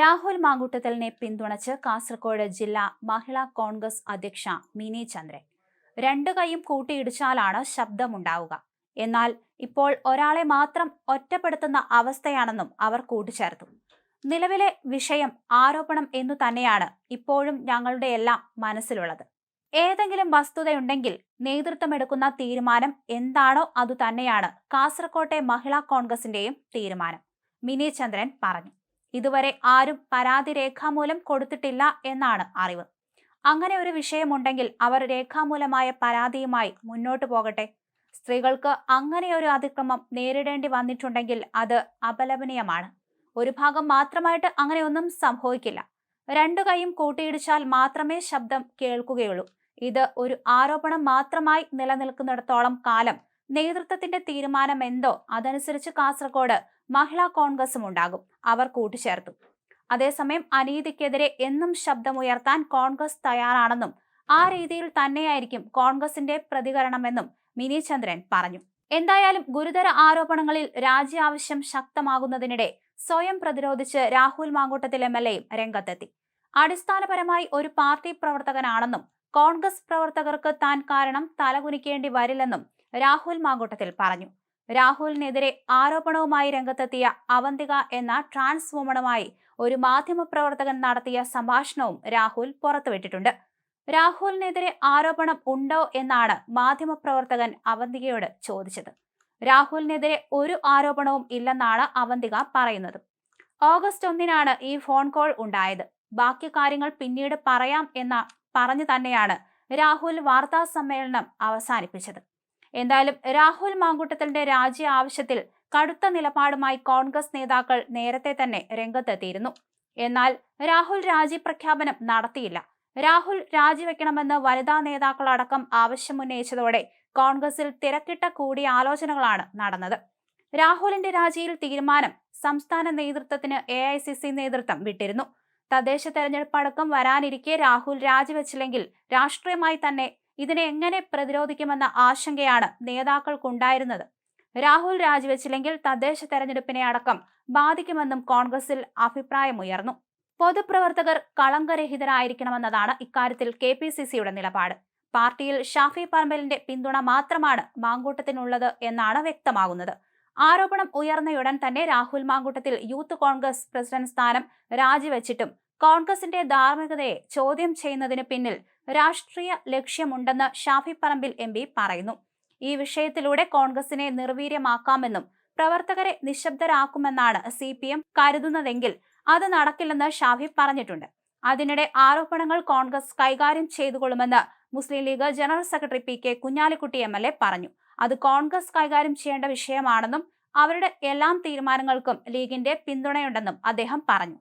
രാഹുൽ മാങ്കുട്ടത്തലിനെ പിന്തുണച്ച് കാസർഗോഡ് ജില്ലാ മഹിളാ കോൺഗ്രസ് അധ്യക്ഷ മിനി ചന്ദ്രൻ. രണ്ടു കൈയും കൂട്ടിയിടിച്ചാലാണ് ശബ്ദമുണ്ടാവുക. എന്നാൽ ഇപ്പോൾ ഒരാളെ മാത്രം ഒറ്റപ്പെടുത്തുന്ന അവസ്ഥയാണെന്നും അവർ കൂട്ടിച്ചേർത്തു. നിലവിലെ വിഷയം ആരോപണം എന്നു തന്നെയാണ് ഇപ്പോഴും ഞങ്ങളുടെ എല്ലാം മനസ്സിലുള്ളത്. ഏതെങ്കിലും വസ്തുതയുണ്ടെങ്കിൽ നേതൃത്വമെടുക്കുന്ന തീരുമാനം എന്താണോ അതുതന്നെയാണ് കാസർകോട്ടെ മഹിളാ കോൺഗ്രസിന്റെയും തീരുമാനം മിനി ചന്ദ്രൻ പറഞ്ഞു. ഇതുവരെ ആരും പരാതി രേഖാമൂലം കൊടുത്തിട്ടില്ല എന്നാണ് അറിവ്. അങ്ങനെ ഒരു വിഷയമുണ്ടെങ്കിൽ അവർ രേഖാമൂലമായ പരാതിയുമായി മുന്നോട്ടു പോകട്ടെ. സ്ത്രീകൾക്ക് അങ്ങനെ ഒരു അതിക്രമം നേരിടേണ്ടി വന്നിട്ടുണ്ടെങ്കിൽ അത് അപലപനീയമാണ്. ഒരു ഭാഗം മാത്രമായിട്ട് അങ്ങനെയൊന്നും സംഭവിക്കില്ല. രണ്ടു കൈയും കൂട്ടിയിടിച്ചാൽ മാത്രമേ ശബ്ദം കേൾക്കുകയുള്ളൂ. ഇത് ഒരു ആരോപണം മാത്രമായി നിലനിൽക്കുന്നിടത്തോളം കാലം നേതൃത്വത്തിന്റെ തീരുമാനം എന്തോ അതനുസരിച്ച് കാസർഗോഡ് മഹിളാ കോൺഗ്രസും ഉണ്ടാകും അവർ കൂട്ടിച്ചേർത്തു അതേസമയം അനീതിക്കെതിരെ എന്നും ശബ്ദമുയർത്താൻ കോൺഗ്രസ് തയ്യാറാണെന്നും ആ രീതിയിൽ തന്നെയായിരിക്കും കോൺഗ്രസിന്റെ പ്രതികരണമെന്നും മിനി ചന്ദ്രൻ പറഞ്ഞു. എന്തായാലും ഗുരുതര ആരോപണങ്ങളിൽ രാജി ആവശ്യം ശക്തമാകുന്നതിനിടെ സ്വയം പ്രതിരോധിച്ച് രാഹുൽ മാങ്കൂട്ടത്തിൽ എം എൽ എയും രംഗത്തെത്തി. അടിസ്ഥാനപരമായി ഒരു പാർട്ടി പ്രവർത്തകനാണെന്നും കോൺഗ്രസ് പ്രവർത്തകർക്ക് താൻ കാരണം തലകുനിക്കേണ്ടി വരില്ലെന്നും രാഹുൽ മാങ്കൂട്ടത്തിൽ പറഞ്ഞു. രാഹുലിനെതിരെ ആരോപണവുമായി രംഗത്തെത്തിയ അവന്തിക എന്ന ട്രാൻസ് വുമണുമായി ഒരു മാധ്യമപ്രവർത്തകൻ നടത്തിയ സംഭാഷണവും രാഹുൽ പുറത്തുവിട്ടിട്ടുണ്ട്. രാഹുലിനെതിരെ ആരോപണം ഉണ്ടോ എന്നാണ് മാധ്യമപ്രവർത്തകൻ അവന്തികയോട് ചോദിച്ചത്. രാഹുലിനെതിരെ ഒരു ആരോപണവും ഇല്ലെന്നാണ് അവന്തിക പറയുന്നത്. ഓഗസ്റ്റ് ഒന്നിനാണ് ഈ ഫോൺ കോൾ ഉണ്ടായത്. ബാക്കി കാര്യങ്ങൾ പിന്നീട് പറയാം എന്ന പറഞ്ഞു തന്നെയാണ് രാഹുൽ വാർത്താ സമ്മേളനം അവസാനിപ്പിച്ചത്. എന്തായാലും രാഹുൽ മാങ്കൂട്ടത്തലിന്റെ രാജി ആവശ്യത്തിൽ കടുത്ത നിലപാടുമായി കോൺഗ്രസ് നേതാക്കൾ നേരത്തെ തന്നെ രംഗത്തെത്തിയിരുന്നു. എന്നാൽ രാഹുൽ രാജി പ്രഖ്യാപനം നടത്തിയില്ല. രാഹുൽ രാജിവെക്കണമെന്ന് വനിതാ നേതാക്കളടക്കം ആവശ്യമുന്നയിച്ചതോടെ കോൺഗ്രസിൽ തിരക്കിട്ട കൂടിയാലോചനകളാണ് നടന്നത്. രാഹുലിന്റെ രാജിയിൽ തീരുമാനം സംസ്ഥാന നേതൃത്വത്തിന് എ നേതൃത്വം വിട്ടിരുന്നു. തദ്ദേശ തെരഞ്ഞെടുപ്പ് അടക്കം വരാനിരിക്കെ രാഹുൽ രാജിവെച്ചില്ലെങ്കിൽ രാഷ്ട്രീയമായി തന്നെ ഇതിനെ എങ്ങനെ പ്രതിരോധിക്കുമെന്ന ആശങ്കയാണ് നേതാക്കൾക്കുണ്ടായിരുന്നത്. രാഹുൽ രാജിവെച്ചില്ലെങ്കിൽ തദ്ദേശ തെരഞ്ഞെടുപ്പിനെ അടക്കം ബാധിക്കുമെന്നും കോൺഗ്രസിൽ അഭിപ്രായമുയർന്നു. പൊതുപ്രവർത്തകർ കളങ്കരഹിതരായിരിക്കണമെന്നതാണ് ഇക്കാര്യത്തിൽ കെ പി സി സിയുടെ നിലപാട്. പാർട്ടിയിൽ ഷാഫി പറമ്പലിന്റെ പിന്തുണ മാത്രമാണ് മാങ്കൂട്ടത്തിനുള്ളത് എന്നാണ് വ്യക്തമാകുന്നത്. ആരോപണം ഉയർന്നയുടൻ തന്നെ രാഹുൽ മാങ്കൂട്ടത്തിൽ യൂത്ത് കോൺഗ്രസ് പ്രസിഡന്റ് സ്ഥാനം രാജിവെച്ചിട്ടും കോൺഗ്രസിന്റെ ധാർമ്മികതയെ ചോദ്യം ചെയ്യുന്നതിന് പിന്നിൽ രാഷ്ട്രീയ ലക്ഷ്യമുണ്ടെന്ന് ഷാഫി പറമ്പിൽ എം പറയുന്നു. ഈ വിഷയത്തിലൂടെ കോൺഗ്രസിനെ നിർവീര്യമാക്കാമെന്നും പ്രവർത്തകരെ നിശബ്ദരാക്കുമെന്നാണ് സി പി എം കരുതുന്നതെങ്കിൽ അത് നടക്കില്ലെന്ന് ഷാഫി പറഞ്ഞിട്ടുണ്ട്. അതിനിടെ ആരോപണങ്ങൾ കോൺഗ്രസ് കൈകാര്യം ചെയ്തുകൊള്ളുമെന്ന് Muslim League general secretary P K Kunhalikutty M പറഞ്ഞു. അത് കോൺഗ്രസ് കൈകാര്യം ചെയ്യേണ്ട വിഷയമാണെന്നും അവരുടെ എല്ലാ തീരുമാനങ്ങൾക്കും ലീഗിന്റെ പിന്തുണയുണ്ടെന്നും അദ്ദേഹം പറഞ്ഞു.